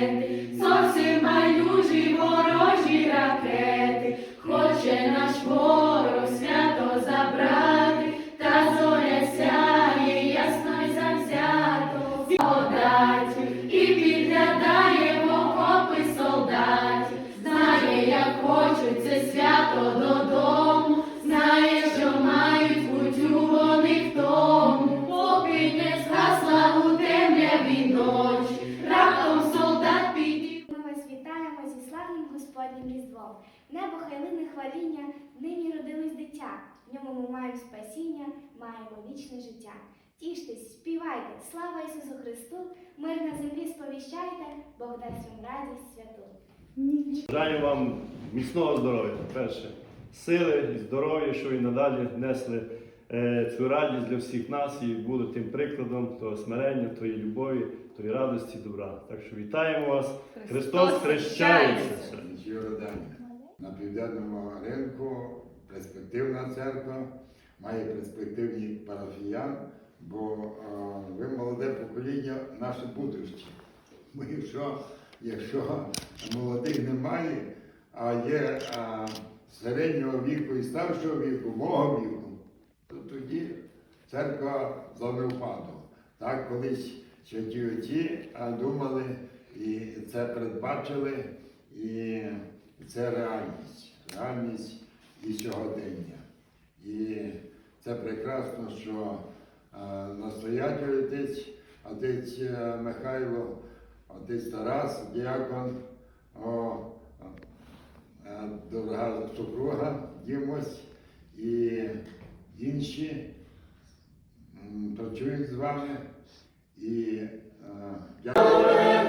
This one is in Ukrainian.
frente славним Господнім Різдвом. Небо хайлине хваління, нині родилось дитя. В ньому ми маємо спасіння, маємо вічне життя. Тіштесь, співайте, слава Ісусу Христу, мир на землі сповіщайте, Бог дасть вам радість святу. Бажаю вам міцного здоров'я, перше, сили і здоров'я, що і надалі несли цю радість для всіх нас і були тим прикладом того смирення, тої любові, тої радості, добра. Так що вітаємо вас. Христос хрещається. На південному ринку перспективна церква, має перспективні парафіян, бо е, ви молоде покоління, наше будуще. Бо якщо, якщо молодих немає, а є е, середнього віку і старшого віку, мого віку, то тоді церква в. Так колись святі отці думали і це передбачили, і це реальність, реальність і сьогодення. І це прекрасно, що настоятель отець, отець е, Михайло, отець Тарас, діакон, о, дорога супруга Дімось інші працюють з вами. І е, дякую.